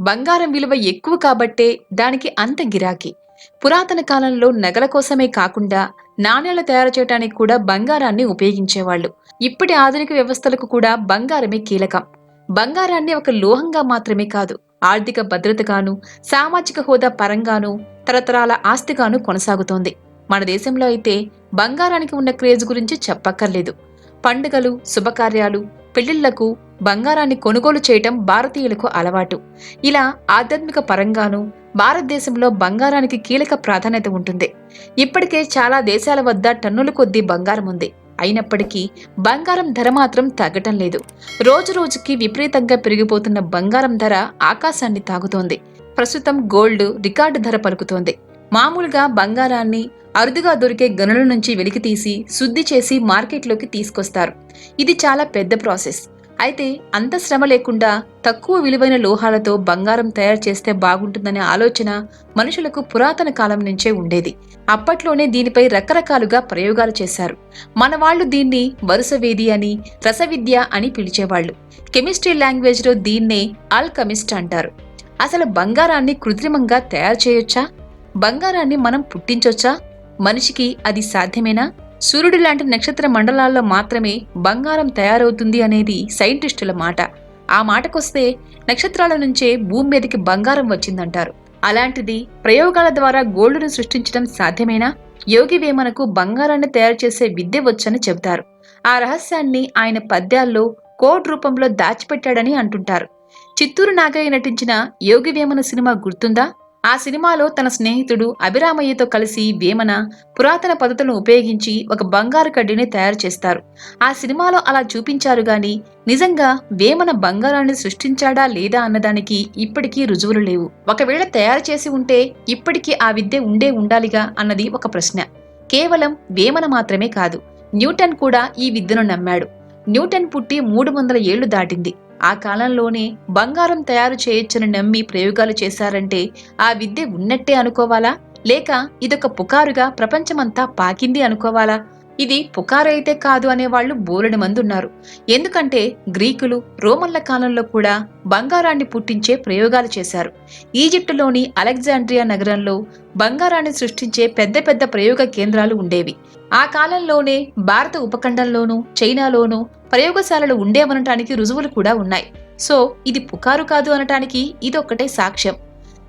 బంగారం విలువ ఎక్కువ కాబట్టే దానికి అంత గిరాకీ. పురాతన కాలంలో నగల కోసమే కాకుండా నాణేలు తయారు చేయడానికి కూడా బంగారాన్ని ఉపయోగించేవాళ్ళు. ఇప్పటి ఆధునిక వ్యవస్థలకు కూడా బంగారమే కీలకం. బంగారాన్ని ఒక లోహంగా మాత్రమే కాదు ఆర్థిక భద్రతగాను సామాజిక హోదా పరంగాను తరతరాల ఆస్తిగాను కొనసాగుతోంది. మన దేశంలో అయితే బంగారానికి ఉన్న క్రేజ్ గురించి చెప్పక్కర్లేదు. పండుగలు శుభకార్యాలు పెళ్ళిళ్ళకు బంగారాన్ని కొనుగోలు చేయటం భారతీయులకు అలవాటు. ఇలా ఆధ్యాత్మిక పరంగానూ భారతదేశంలో బంగారానికి కీలక ప్రాధాన్యత ఉంటుంది. ఇప్పటికే చాలా దేశాల వద్ద టన్నుల కొద్దీ బంగారం ఉంది. అయినప్పటికీ బంగారం ధర మాత్రం తగ్గటం లేదు. రోజు రోజుకి విపరీతంగా పెరిగిపోతున్న బంగారం ధర ఆకాశాన్ని తాగుతోంది ప్రస్తుతం గోల్డ్ రికార్డు ధర పలుకుతోంది. మామూలుగా బంగారాన్ని అరుదుగా దొరికే గనుల నుంచి వెలికితీసి శుద్ధి చేసి మార్కెట్లోకి తీసుకొస్తారు. ఇది చాలా పెద్ద ప్రాసెస్. అయితే అంత శ్రమ లేకుండా తక్కువ విలువైన లోహాలతో బంగారం తయారు చేస్తే బాగుంటుందనే ఆలోచన మనుషులకు పురాతన కాలం నుంచే ఉండేది. అప్పట్లోనే దీనిపై రకరకాలుగా ప్రయోగాలు చేశారు. మన వాళ్ళు దీన్ని వరుసవేది అని రసవిద్య అని పిలిచేవాళ్ళు. కెమిస్ట్రీ లాంగ్వేజ్లో దీన్నే ఆల్కమిస్ట్ అంటారు. అసలు బంగారాన్ని కృత్రిమంగా తయారు చేయొచ్చా? బంగారాన్ని మనం పుట్టించొచ్చా? మనిషికి అది సాధ్యమేనా? సూర్యుడు లాంటి నక్షత్ర మండలాల్లో మాత్రమే బంగారం తయారవుతుంది అనేది సైంటిస్టుల మాట. ఆ మాటకొస్తే నక్షత్రాల నుంచే భూమి మీదకి బంగారం వచ్చిందంటారు. అలాంటిది ప్రయోగాల ద్వారా గోల్డ్ను సృష్టించడం సాధ్యమేనా? యోగి వేమనకు బంగారాన్ని తయారు చేసే విద్య వచ్చని చెబుతారు. ఆ రహస్యాన్ని ఆయన పద్యాల్లో కోడ్ రూపంలో దాచిపెట్టాడని అంటుంటారు. చిత్తూరు నాగయ్య నటించిన యోగి వేమన సినిమా గుర్తుందా? ఆ సినిమాలో తన స్నేహితుడు అభిరామయ్యతో కలిసి వేమన పురాతన పద్ధతులను ఉపయోగించి ఒక బంగారు కడ్డీని తయారు చేస్తారు. ఆ సినిమాలో అలా చూపించారు గాని నిజంగా వేమన బంగారాన్ని సృష్టించాడా లేదా అన్నదానికి ఇప్పటికీ రుజువులు లేవు. ఒకవేళ తయారు చేసి ఉంటే ఇప్పటికీ ఆ విద్య ఉండే ఉండాలిగా అన్నది ఒక ప్రశ్న. కేవలం వేమన మాత్రమే కాదు న్యూటన్ కూడా ఈ విద్యను నమ్మాడు. న్యూటన్ పుట్టి మూడు వందల ఏళ్ళు దాటింది. ఆ కాలంలోనే బంగారం తయారు చేయొచ్చని నమ్మి ప్రయోగాలు చేశారంటే ఆ విద్య ఉన్నట్టే అనుకోవాలా? లేక ఇదొక పుకారుగా ప్రపంచమంతా పాకింది అనుకోవాలా? ఇది పుకారైతే కాదు అనేవాళ్ళు బోలెడు మంది ఉన్నారు. ఎందుకంటే గ్రీకులు రోమన్ల కాలంలో కూడా బంగారాన్ని పుట్టించే ప్రయోగాలు చేశారు. ఈజిప్టులోని అలెగ్జాండ్రియా నగరంలో బంగారాన్ని సృష్టించే పెద్ద పెద్ద ప్రయోగ కేంద్రాలు ఉండేవి. ఆ కాలంలోనే భారత ఉపఖండంలోనూ చైనాలోనూ ప్రయోగశాలలు ఉండేవనటానికి రుజువులు కూడా ఉన్నాయి. సో ఇది పుకారు కాదు అనటానికి ఇదొక్కటే సాక్ష్యం.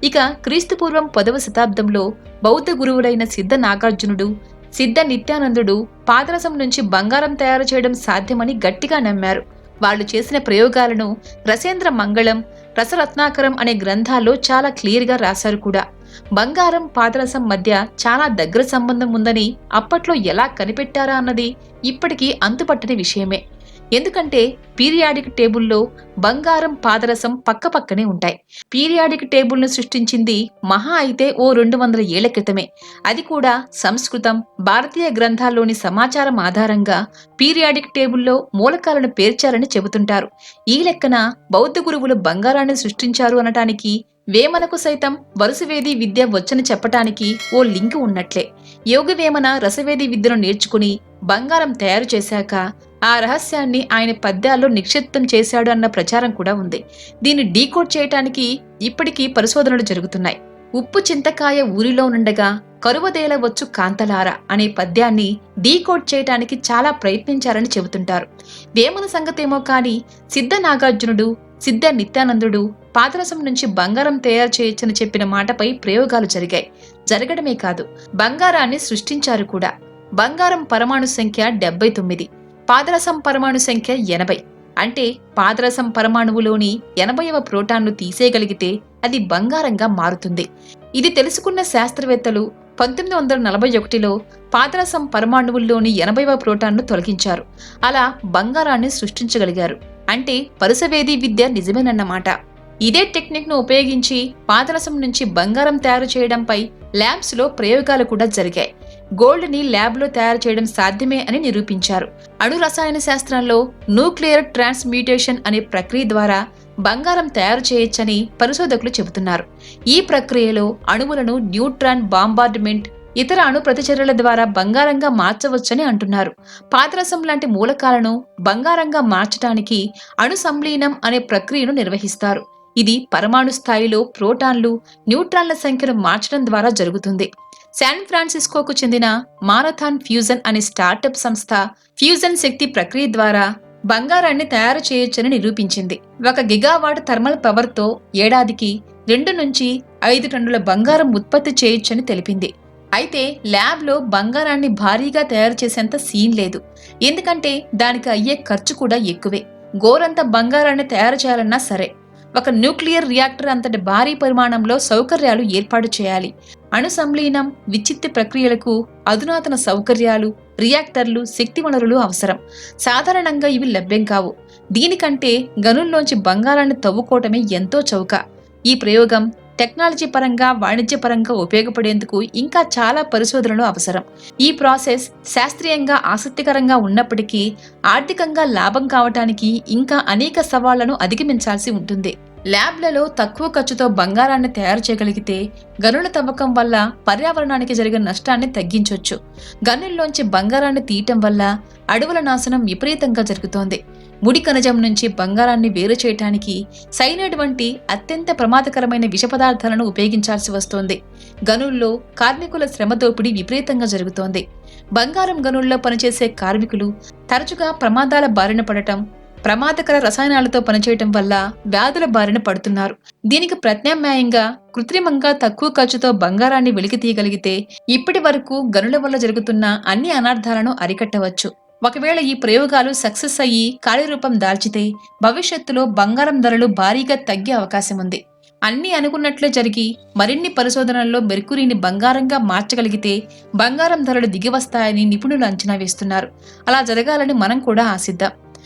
ఇక క్రీస్తుపూర్వం పదవ శతాబ్దంలో బౌద్ధ గురువులైన సిద్ధ నాగార్జునుడు సిద్ధ నిత్యానందుడు పాదరసం నుంచి బంగారం తయారు చేయడం సాధ్యమని గట్టిగా నమ్మారు. వాళ్ళు చేసిన ప్రయోగాలను రసేంద్ర మంగళం రసరత్నాకరం అనే గ్రంథాల్లో చాలా క్లియర్గా రాశారు కూడా. బంగారం పాదరసం మధ్య చాలా దగ్గర సంబంధం ఉందని అప్పట్లో ఎలా కనిపెట్టారా అన్నది ఇప్పటికీ అంతుపట్టని విషయమే. ఎందుకంటే పీరియాడిక్ టేబుల్లో బంగారం పాదరసం పక్కపక్కనే ఉంటాయి. పీరియాడిక్ టేబుల్ను సృష్టించింది మహా అయితే ఓ రెండు వందల ఏళ్ళ క్రితమే. అది కూడా సంస్కృతం భారతీయ గ్రంథాల్లోని సమాచారం ఆధారంగా పీరియాడిక్ టేబుల్లో మూలకాలను పేర్చారని చెబుతుంటారు. ఈ లెక్కన బౌద్ధ గురువులు బంగారాన్ని సృష్టించారు అనటానికి వేమనకు సైతం వరుసవేది విద్య వచ్చని చెప్పటానికి ఓ లింక్ ఉన్నట్లే. యోగ వేమన రసవేది విద్యను నేర్చుకుని బంగారం తయారు చేశాక ఆ రహస్యాన్ని ఆయన పద్యాల్లో నిక్షిప్తం చేశాడు అన్న ప్రచారం కూడా ఉంది. దీన్ని డీకోడ్ చేయటానికి ఇప్పటికీ పరిశోధనలు జరుగుతున్నాయి. ఉప్పు చింతకాయ ఊరిలో నుండగా కరువదేల వచ్చు కాంతలార అనే పద్యాన్ని డీకోడ్ చేయటానికి చాలా ప్రయత్నించారని చెబుతుంటారు. వేమన సంగతేమో కాని సిద్ధ నాగార్జునుడు సిద్ధ నిత్యానందుడు పాదరసం నుంచి బంగారం తయారు చేయొచ్చని చెప్పిన మాటపై ప్రయోగాలు జరిగాయి. జరగడమే కాదు బంగారాన్ని సృష్టించారు కూడా. బంగారం పరమాణు సంఖ్య డెబ్బై తొమ్మిది. పాదరసం పరమాణు సంఖ్య ఎనభై. అంటే పాదరసం పరమాణువులోని ఎనభైవ ప్రోటాన్ను తీసేయగలిగితే అది బంగారంగా మారుతుంది. ఇది తెలుసుకున్న శాస్త్రవేత్తలు పంతొమ్మిది వందల నలభై ఒకటిలో పాదరసం పరమాణువుల్లోని ఎనభైవ ప్రోటాన్ను తొలగించారు. అలా బంగారాన్ని సృష్టించగలిగారు. అంటే పరుసవేది విద్య నిజమేనన్నమాట. ఇదే టెక్నిక్ను ఉపయోగించి పాదరసం నుంచి బంగారం తయారు చేయడంపై ల్యాబ్స్లో ప్రయోగాలు కూడా జరిగాయి. గోల్డ్ని ల్యాబ్లో తయారు చేయడం సాధ్యమే అని నిరూపించారు. అణు రసాయన శాస్త్రంలో న్యూక్లియర్ ట్రాన్స్మ్యూటేషన్ అనే ప్రక్రియ ద్వారా బంగారం తయారు చేయొచ్చని పరిశోధకులు చెబుతున్నారు. ఈ ప్రక్రియలో అణువులను న్యూట్రాన్ బాంబార్డ్మెంట్ ఇతర అణు ప్రతిచర్యల ద్వారా బంగారంగా మార్చవచ్చని అంటున్నారు. పాదరసం లాంటి మూలకాలను బంగారంగా మార్చడానికి అణు సంలీనం అనే ప్రక్రియను నిర్వహిస్తారు. ఇది పరమాణు స్థాయిలో ప్రోటాన్లు న్యూట్రాన్ల సంఖ్యను మార్చడం ద్వారా జరుగుతుంది. శాన్ ఫ్రాన్సిస్కోకు చెందిన మారథాన్ ఫ్యూజన్ అనే స్టార్టప్ సంస్థ ఫ్యూజన్ శక్తి ప్రక్రియ ద్వారా బంగారాన్ని తయారు చేయొచ్చని నిరూపించింది. ఒక గిగావాట్ థర్మల్ పవర్తో ఏడాదికి రెండు నుంచి ఐదు టన్నుల బంగారం ఉత్పత్తి చేయొచ్చని తెలిపింది. అయితే ల్యాబ్లో బంగారాన్ని భారీగా తయారు చేసేంత సీన్ లేదు. ఎందుకంటే దానికి అయ్యే ఖర్చు కూడా ఎక్కువే. గోరంత బంగారాన్ని తయారు చేయాలన్నా సరే. ఒక న్యూక్లియర్ రియాక్టర్ అంతటి భారీ పరిమాణంలో సౌకర్యాలు ఏర్పాటు చేయాలి. అణు సంలీనం ప్రక్రియలకు అధునాతన సౌకర్యాలు రియాక్టర్లు శక్తి వనరులు అవసరం. సాధారణంగా ఇవి లభ్యం కావు. దీనికంటే గనుల్లోంచి బంగారాన్ని తవ్వుకోవటమే ఎంతో చౌక. ఈ ప్రయోగం టెక్నాలజీ పరంగా వాణిజ్యపరంగా ఉపయోగపడేందుకు ఇంకా చాలా పరిశోధనలు అవసరం. ఈ ప్రాసెస్ శాస్త్రీయంగా ఆసక్తికరంగా ఉన్నప్పటికీ ఆర్థికంగా లాభం కావటానికి ఇంకా అనేక సవాళ్ళను అధిగమించాల్సి ఉంటుంది. ల్యాబ్లలో తక్కువ ఖర్చుతో బంగారాన్ని తయారు చేయగలిగితే గనుల తవ్వకం వల్ల పర్యావరణానికి జరిగే నష్టాన్ని తగ్గించవచ్చు గనుల్లోంచి బంగారాన్ని తీయటం వల్ల అడవుల నాశనం విపరీతంగా జరుగుతోంది. ముడి కణజం నుంచి బంగారాన్ని వేరు చేయటానికి సైనైడ్ వంటి అత్యంత ప్రమాదకరమైన విష పదార్థాలను ఉపయోగించాల్సి వస్తోంది. గనుల్లో కార్మికుల శ్రమ దోపిడీ విపరీతంగా జరుగుతోంది. బంగారం గనుల్లో పనిచేసే కార్మికులు తరచుగా ప్రమాదాల బారిన పడటం ప్రమాదకర రసాయనాలతో పనిచేయటం వల్ల వ్యాధుల బారిన పడుతున్నారు. దీనికి ప్రత్యామ్నాయంగా కృత్రిమంగా తక్కువ ఖర్చుతో బంగారాన్ని వెలికి తీయగలిగితే ఇప్పటి వరకు గనుల వల్ల జరుగుతున్న అన్ని అనర్థాలను అరికట్టవచ్చు. ఒకవేళ ఈ ప్రయోగాలు సక్సెస్ అయ్యి కార్యరూపం దాల్చితే భవిష్యత్తులో బంగారం ధరలు భారీగా తగ్గే అవకాశం ఉంది. అన్నీ అనుకున్నట్లే జరిగి మరిన్ని పరిశోధనల్లో మెర్కురీని బంగారంగా మార్చగలిగితే బంగారం ధరలు దిగి వస్తాయని నిపుణులు అంచనా వేస్తున్నారు. అలా జరగాలని మనం కూడా ఆశిద్దాం.